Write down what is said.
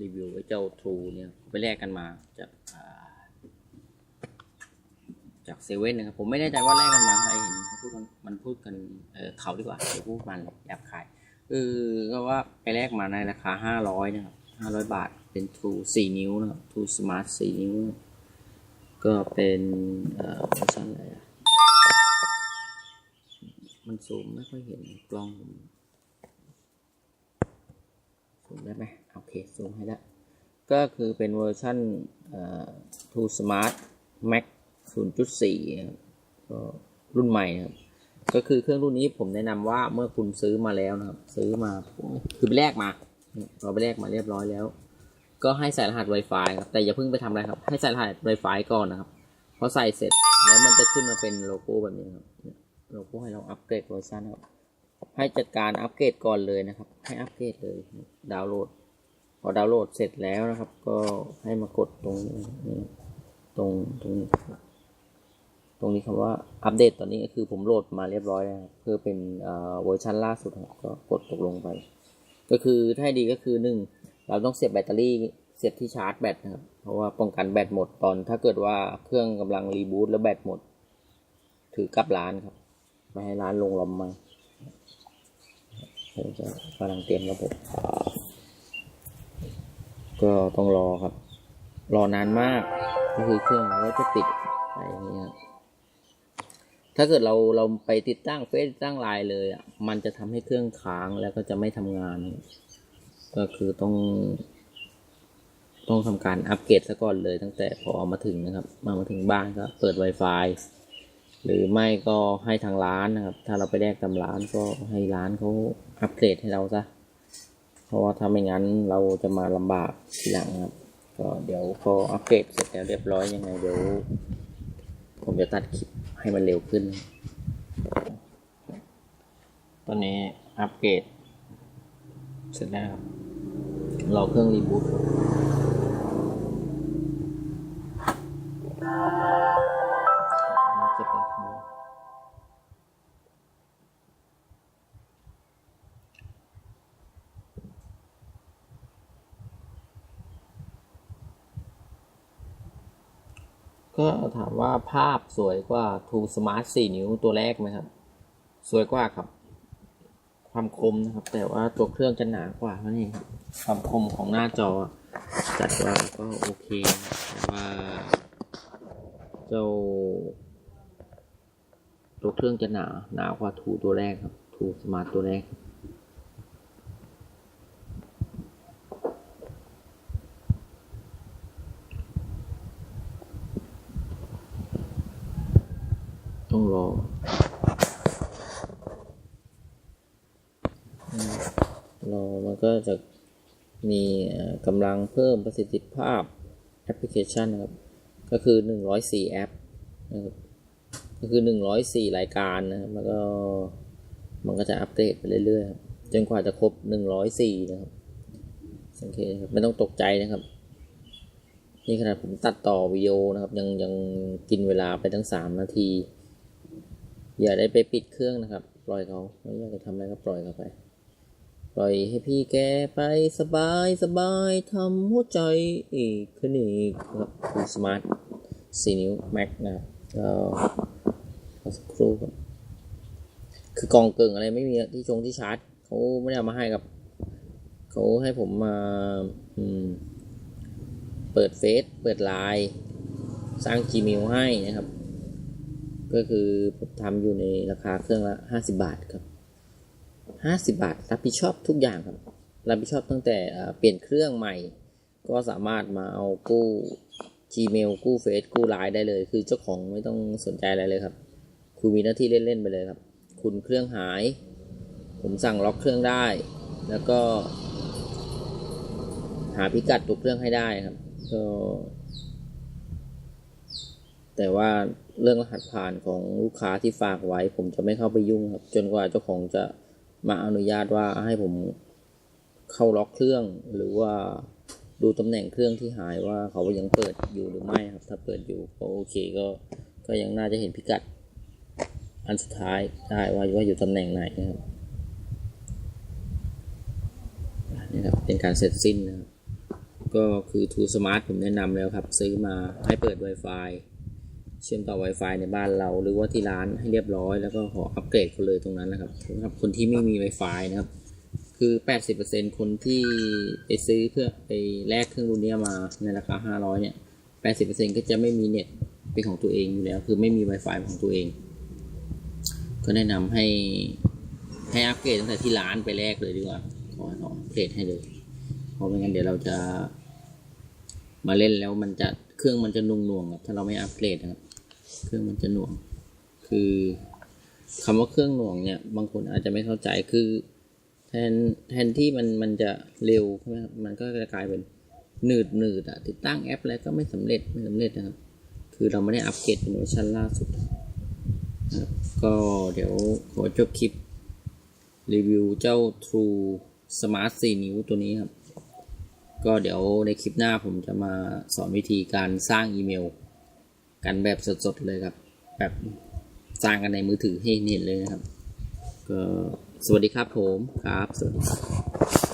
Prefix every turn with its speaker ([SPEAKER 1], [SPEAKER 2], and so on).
[SPEAKER 1] รีวิวไอ้เจ้า True เนี่ยไปแลกกันมาจากาจากเซเว่นนะครับผมไม่แน่ใจว่าแลกกันมาใครเห็นเขาพูดกันมันพูดกันเออเขาดีกว่าเดี๋ยวพูดมันเลยหยาบคายคือก็ว่าไปแลกมาในราคาห้าร้อยนะครับห้าร้อยบาทเป็น True สี่นิ้วนะครับ True Smart สี่นิ้ว ก็เป็นเอ่อเวอร์ชันอะไรอะมันซูมไม่ค่อยเห็นกล้องผม ซูมได้ไหมโอเคซูมให้แล้ว ก็คือเป็นเวอร์ชันเอ่อ True Smart Max 0.4 ก็รุ่นใหม่ครับ ก็คือเครื่องรุ่นนี้ผมแนะนำว่าเมื่อคุณซื้อมาแล้วนะครับ ซื้อมาคือไปแลกมา เราไปแลกมาเรียบร้อยแล้ว ก็ให้ใส่รหัส Wi-Fi ครับ แต่อย่าเพิ่งไปทำอะไรครับ ให้ใส่รหัส Wi-Fi ก่อนนะครับพอใส่เสร็จแล้วมันจะขึ้นมาเป็นโลโก้แบบนี้ครับ โลโก้ให้เราอัปเกรดเวอร์ชันครับ ให้จัดการอัปเกรดก่อนเลยนะครับ ให้อัปเกรดเลยดาวน์โหลด พอดาวน์โหลดเสร็จแล้วนะครับ ก็ให้มากดตรงนี้ตรงตรงนี้ครับตรงนี้คำว่าอัปเดตตอนนี้ก็คือผมโหลดมาเรียบร้อยแล้วครับเพื่อเป็นเอ่อเวอร์ชันล่าสุดก็กดตกลงไป ก็คือถ้าดีก็คือหนึ่งเราต้องเสียบแบตเตอรี่เสียบที่ชาร์จแบตนะครับ เพราะว่าป้องกันแบตหมดตอนถ้าเกิดว่าเครื่องกำลังรีบูตแล้วแบตหมด ถือกลับร้านครับ ไม่ให้ร้านลงลมมา เราจะกำลังเตรียมระบบ ก็ต้องรอครับ รอนานมาก ก็คือเครื่องก็จะปิดอะไรอย่างเงี้ยครับถ้าเกิดเราเราไปติดตั้งเฟซติดตั้งไลน์เลยอะ มันจะทำให้เครื่องค้างแล้วก็จะไม่ทำงาน ก็คือต้อง ต้องทำการอัปเกรดซะก่อนเลยตั้งแต่พอมาถึงนะครับ มามาถึงบ้านก็เปิด Wi-Fi หรือไม่ก็ให้ทางร้านนะครับ ถ้าเราไปแลกตามร้านก็ให้ร้านเขา อัปเกรดให้เราซะ เพราะว่าถ้าไม่งั้นเราจะมาลำบากทีหลังครับ ก็เดี๋ยวพออัปเกรดเสร็จแล้วเรียบร้อยยังไงเดี๋ยว ผมจะตัดคลิปให้มันเร็วขึ้น ตอนนี้อัปเกรดเสร็จแล้วครับรอเครื่องรีบูต ก็ถามว่าภาพสวยกว่า True Smart 4 นิ้วตัวแรกไหมครับ สวยกว่าครับ ความคมนะครับ แต่ว่าตัวเครื่องจะหนากว่าเท่านั้ครับความคมของหน้าจอจัดว่าก็โอเค แต่ว่าเจ้าตัวเครื่องจะหนาหนากว่าทูตัวแรกครับทูสมาร์ทตัวแรก ต้องรอ รอมันก็จะมีกำลังเพิ่มประสิทธิภาพแอปพลิเคชันนะครับ ก็คือ 104 แอปนะครับก็คือ 104 รายการนะครับแล้วก็มันก็จะอัปเดตไปเรื่อยๆครับจนกว่าจะครบ 104 นะครับ สังเกตครับไม่ต้องตกใจนะครับ นี่ขนาดผมตัดต่อวิดีโอนะครับ ยังยังกินเวลาไปทั้ง 3 นาที อย่าได้ไปปิดเครื่องนะครับ ปล่อยเขาไม่อยากจะทำอะไรก็ปล่อยเขาไป ปล่อยให้พี่แกไปสบายสบายทำหัวใจอีกขึ้นอีกครับคือสมาร์ทสี่นิ้วแม็กนะครับก็สักครู่ครับคือกองเกิงอะไรไม่มีที่ชงที่ชาร์จเขาไม่ได้ามาให้กับเขาให้ผมมาอืมเปิดเฟซเปิดไลน์สร้าง Gmail ให้นะครับ ก็คือผมทำอยู่ในราคาเครื่องละห้าสิบาทครับห้าสิบาท รับผิดชอบทุกอย่างครับ รับผิดชอบตั้งแต่เอ่อเปลี่ยนเครื่องใหม่ ก็สามารถมาเอากู้ Gmail กู้เฟซกู้ไลน์ได้เลย คือเจ้าของไม่ต้องสนใจอะไรเลยครับ คุณมีหน้าที่เล่น ๆ ไปเลยครับ คุณเครื่องหาย ผมสั่งล็อกเครื่องได้ แล้วก็ หาพิกัดตัวเครื่องให้ได้ครับก็แต่ว่า เรื่องรหัสผ่านของลูกค้าที่ฝากไว้ ผมจะไม่เข้าไปยุ่งครับ จนกว่าเจ้าของจะมาอนุญาตว่าให้ผมเข้าล็อกเครื่อง หรือว่าดูตำแหน่งเครื่องที่หายว่าเขายังเปิดอยู่หรือไม่ครับ ถ้าเปิดอยู่ก็โอเคก็ก็ยังน่าจะเห็นพิกัด อันสุดท้ายได้ว่าว่าอยู่ตำแหน่งไหนนะครับนี่ครับเป็นการเสร็จสิ้นนะครับก็คือ True Smart ผมแนะนำแล้วครับ ซื้อมาให้เปิด Wi-Fi เชื่อมต่อ Wi-Fi ในบ้านเราหรือว่าที่ร้านให้เรียบร้อยแล้วก็ขออัปเกรดเขาเลยตรงนั้นนะครับสำหรับคนที่ไม่มี Wi-Fi นะครับ คือ 80%คนที่ไปซื้อเพื่อไปแลกเครื่องรุ่นนี้มาในราคา 500 เนี่ย 80%ก็จะไม่มีเน็ตเป็นของตัวเองอยู่แล้ว คือไม่มี Wi-Fi ของตัวเอง ก็แนะนำให้ให้อัปเกรดตั้งแต่ที่ร้านไปแลกเลยดีกว่า ขออัปเกรดให้เลย เพราะไม่งั้นเดี๋ยวเราจะมาเล่นแล้วมันจะเครื่องมันจะนุ่งหน่วงครับถ้าเราไม่อัปเกรดนะครับ เครื่องมันจะหน่วง คือคำว่าเครื่องหน่วงเนี่ยบางคนอาจจะไม่เข้าใจคือแทนแทนที่มันมันจะเร็วใช่ไหมครับมันก็จะกลายเป็นหนืดหนืดอะติดตั้งแอปอะไรก็ไม่สำเร็จไม่สำเร็จนะครับ คือเราไม่ได้อัปเกรดเป็นเวอร์ชันล่าสุดนะครับก็เดี๋ยวขอจบคลิป รีวิวเจ้า True Smart 4 นิ้วตัวนี้ครับ ก็เดี๋ยวในคลิปหน้าผมจะมาสอนวิธีการสร้างอีเมล กันแบบสดๆเลยครับ แบบสร้างกันในมือถือให้เห็นเลยนะครับ ก็สวัสดีครับผมครับ สวัสดีครับ